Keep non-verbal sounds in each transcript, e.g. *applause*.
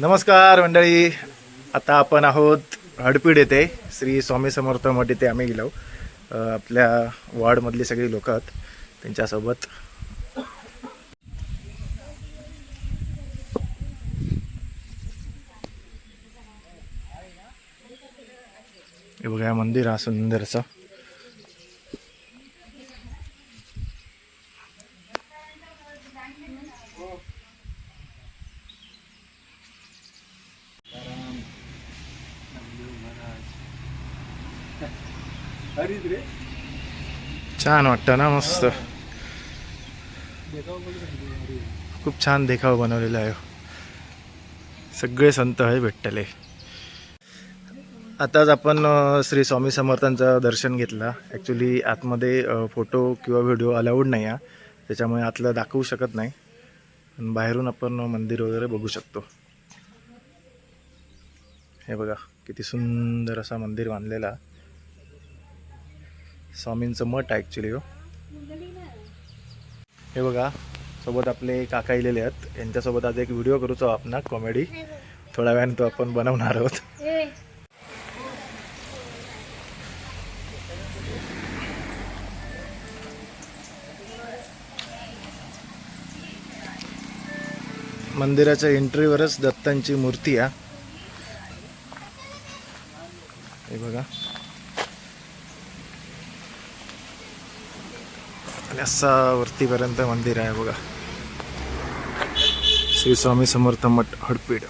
नमस्कार मंडळी. आता आपण आहोत हडपीड येथे. श्री स्वामी समर्थ मठ येथे आम्ही गेलो. आपल्या वॉर्डमधली सगळी लोक आहेत. त्यांच्यासोबत. हे बघा मंदिर हा सुंदरचं छान वाटतं ना मस्त. खूप छान देखाव बनवलेला आहे. सगळे संत हे भेटले आताच आपण श्री स्वामी समर्थांचं दर्शन घेतलं. ॲक्च्युली आतमध्ये फोटो किंवा व्हिडिओ अलाउड नाही आहे. त्याच्यामुळे आतलं दाखवू शकत नाही. पण बाहेरून आपण मंदिर वगैरे बघू शकतो. हे बघा. किती सुंदर असा मंदिर बांधलेला. स्वामींचं मठ आहे ॲक्च्युली हो. हे बघा सोबत आपले काका इलेले आहेत. यांच्यासोबत आज एक व्हिडिओ करूचो आपण कॉमेडी थोड्या वेळाने तो आपण बनवणार आहोत. मंदिराच्या एंट्रीवरच दत्तांची मूर्ती आहे हे बघा आणि असा वरतीपर्यंत मंदिर आहे बघा. श्री स्वामी समर्थ मठ हडपीड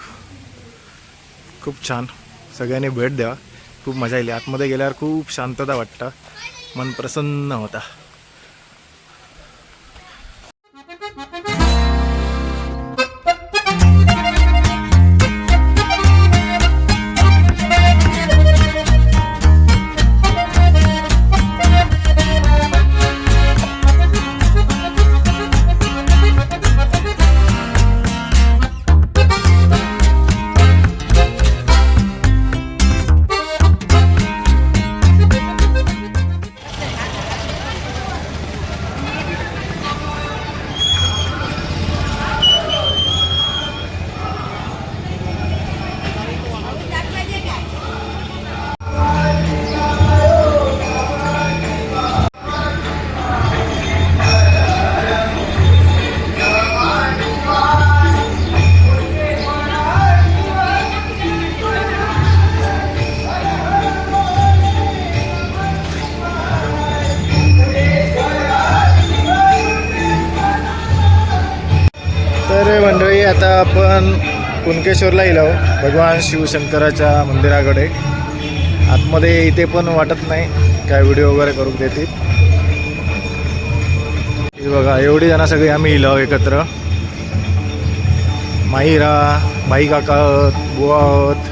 खूप छान. सगळ्यांनी भेट द्या खूप मजा येईल आतमध्ये गेल्यावर खूप शांतता वाटतं. मन प्रसन्न होता. तर मंडळी आता आपण कुणकेश्वरला गेलो भगवान शिवशंकराच्या मंदिराकडे. आतमध्ये इथे पण वाटत नाही काय व्हिडिओ वगैरे करून देतील. हे बघा एवढी जण सगळी आम्ही इलो एकत्र. माहिरा माई काका आहेत,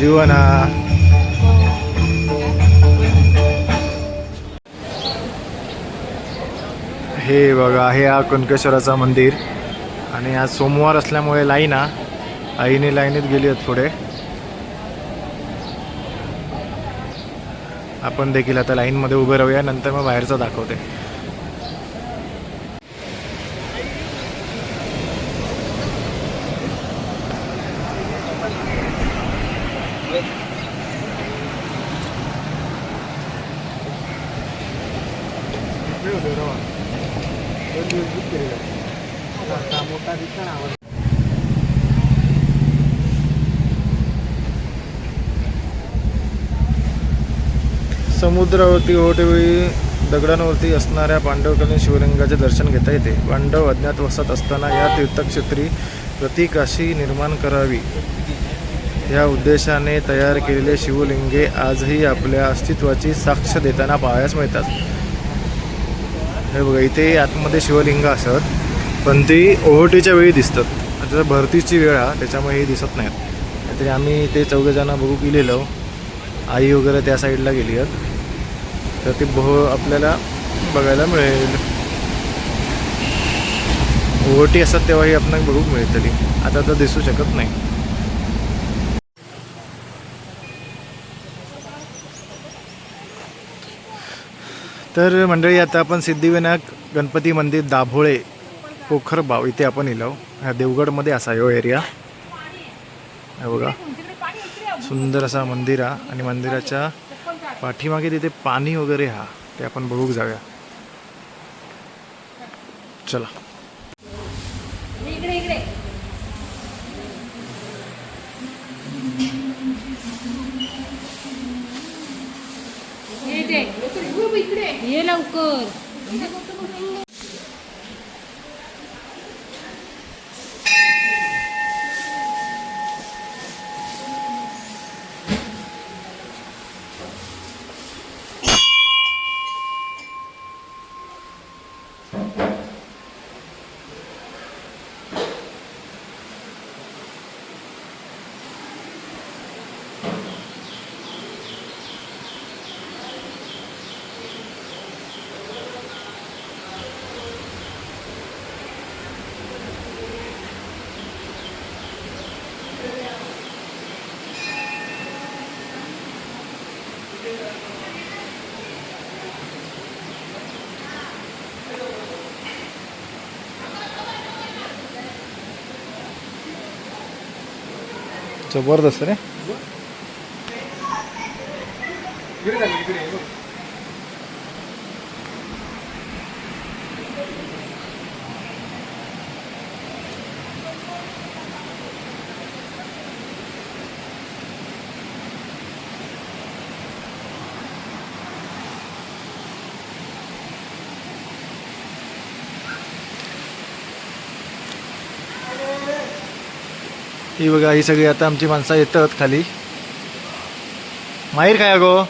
जीवना. हे बघा हे हा कुणकेश्वराचं मंदिर. आणि आज सोमवार असल्यामुळे लाईन हा. आईने लाईनीत गेली आहेत पुढे. आपण देखील आता लाईनमध्ये उभे राहूया नंतर मग बाहेरचं दाखवते. समुद्रावरती ओटेवेळी दगडांवरती असणाऱ्या पांडवकालीन शिवलिंगाचे दर्शन घेता येते. पांडव अज्ञात वसत असताना या तीर्थक्षेत्री प्रतिकाशी निर्माण करावी. या उद्देशाने तयार केलेले शिवलिंगे आजही आपल्या अस्तित्वाची साक्ष देताना पाहायला मिळतात. हे बघा इथे आतमध्ये शिवलिंग असत पण ती ओहोटीच्या वेळी दिसतात. आता भरतीची वेळ हा त्याच्यामुळे हे दिसत नाहीत. काहीतरी आम्ही ते चौघेजणं बघू गेलेलो आई वगैरे त्या साईडला गेली आहेत. तर ते बह आपल्याला बघायला मिळेल. ओवटी असतात तेव्हाही आपण बघू मिळतली आता तर दिसू शकत नाही. तर मंडळी आता आपण सिद्धिविनायक गणपती मंदिर दाभोळे पोखरबाव इथे आपण इलो. ह्या देवगडमध्ये असा यो एरिया. हे बघा. सुंदर असा मंदिर आहे आणि मंदिराच्या पाठीमागे तिथे पाणी वगैरे हा ते आपण बघू जाऊया. चला. ये लवकर. जबरदस्त रे ही बघा ही सगळी आता आमची माणसं येतात खाली. माहीर काय गो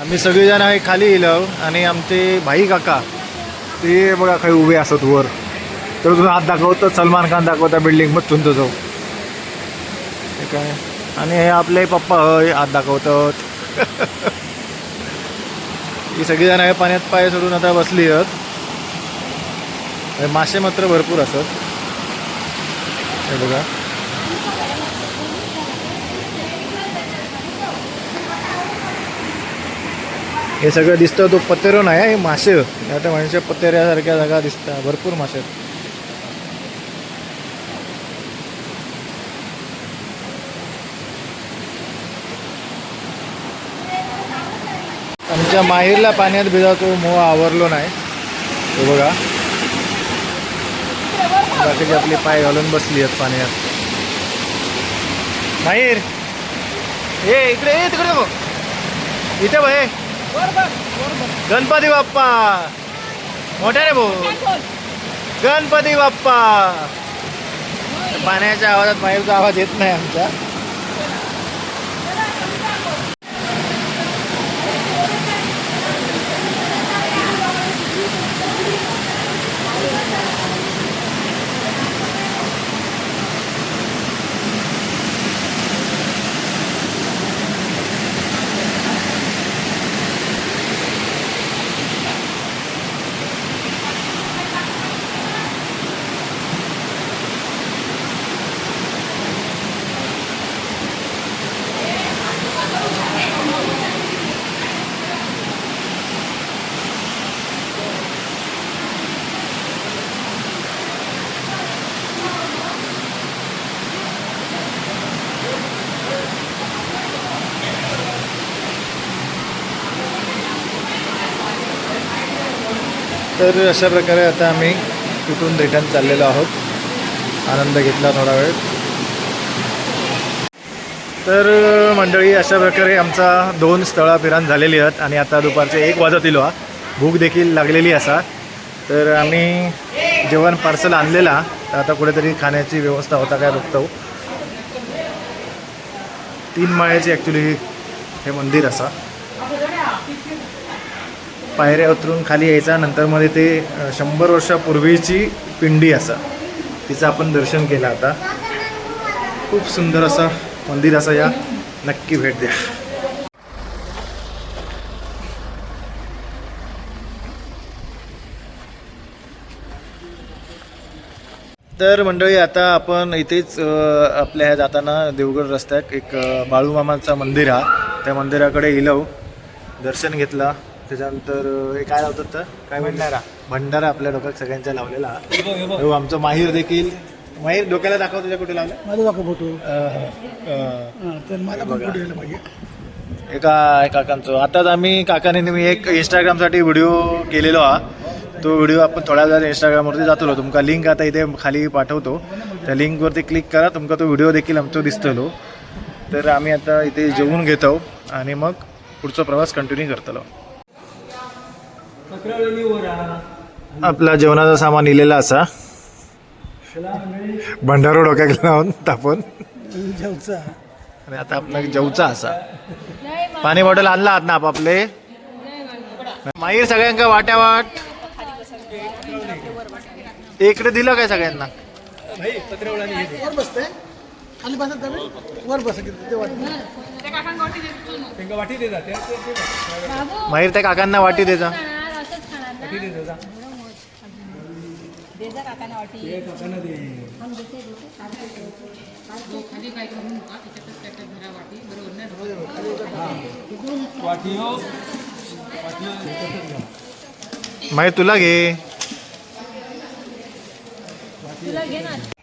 आम्ही सगळेजण आहे खाली येलो आणि आमचे भाई काका ते बघा काही उभे असत वर. तर तुम्ही हात दाखवतो सलमान खान दाखवता बिल्डिंग मग तुमचं जाऊ. हे काय? आणि हे आपले पप्पा हय हात दाखवतात. *laughs* ही सगळीजण आहे पाण्यात पाय सोडून आता बसली आहेत मासे मात्र भरपूर असत हे बघा. हे सगळं दिसतं तो पतेरो नाही हे मासे. आता म्हणजे पतेऱ्यासारख्या जागा दिसतात भरपूर मासे आमच्या माहेरला पाण्यात भिजातो मोह आवरलो नाही. हे बघा. बाकीचे आपले पाय घालून बसली आहेत पाण्यात. माहीर! ए इकडे ये तिकडे बघ इथे भाई गणपती बाप्पा. मोठ्या रे भाऊ. गणपती बाप्पा. पाण्याच्या आवाजात बाहेरचा आवाज येत नाही आमचा. तर अशा प्रकारे आता आम्ही तिथून रिटर्न चाललेलो आहोत. आनंद घेतला थोडा वेळ. तर मंडळी अशा प्रकारे आमचा दोन स्थळं फिरान झालेली आहेत आणि आता दुपारचे एक वाजतील हा भूक देखील लागलेली असा. तर आम्ही जेवण पार्सल आणलेला. तर आता कुठेतरी खाण्याची व्यवस्था होता काय बघतो. तीन माळ्याची ॲक्च्युली हे मंदिर असा. पायऱ्या उतरून खाली यायचा नंतर मध्ये ते शंभर वर्षापूर्वीची पिंडी असा तिचं आपण दर्शन केलं आता. खूप सुंदर असं मंदिर असं या. नक्की भेट द्या. तर मंडळी आता आपण इथेच आपल्या ह्या जाताना देवगड रस्त्यात एक बाळूमामाचं मंदिर हा. त्या मंदिराकडे इलव. दर्शन घेतला. त्याच्यानंतर हे काय लावतात तर? काय भंडारा. भंडारा आपल्या डोक्यात सगळ्यांच्या लावलेला. हा. आमचं माहीर देखील माहीर डोक्याला दाखव तुझ्या कुठे लावलं माझा दाखव फोटो. अ, अ, हा, तर मला पण फोटो यायला पाहिजे. एका काकांचं. आताच आम्ही काकाने मी एक इंस्टाग्रामसाठी व्हिडिओ केलेलो हा. तो व्हिडिओ आपण थोड्या वेळात इंस्टाग्रामवरती जातलो तुमका लिंक आता इथे खाली पाठवतो. त्या लिंकवरती क्लिक करा. तुमका तो व्हिडिओ देखील आमचो दिसतलो. तर आम्ही आता इथे जेवून घेतो आणि मग पुढचा प्रवास कंटिन्यू करतलो. आपला जेवणाचा सामान इलेला असा. भंडारो डोक्याक लावून तापून जेवचा. आणि आता आपला जेवचा असा. पाणी बॉटल आणला आहात ना आपापले. माहीर सगळ्यांका वाट्या वाट इकडे दिलं काय सगळ्यांना? वर खाली बसत जावे वर बस काकांना वाटी. असंच खाणार ना? माहीर तुला घे. तुला घे ना.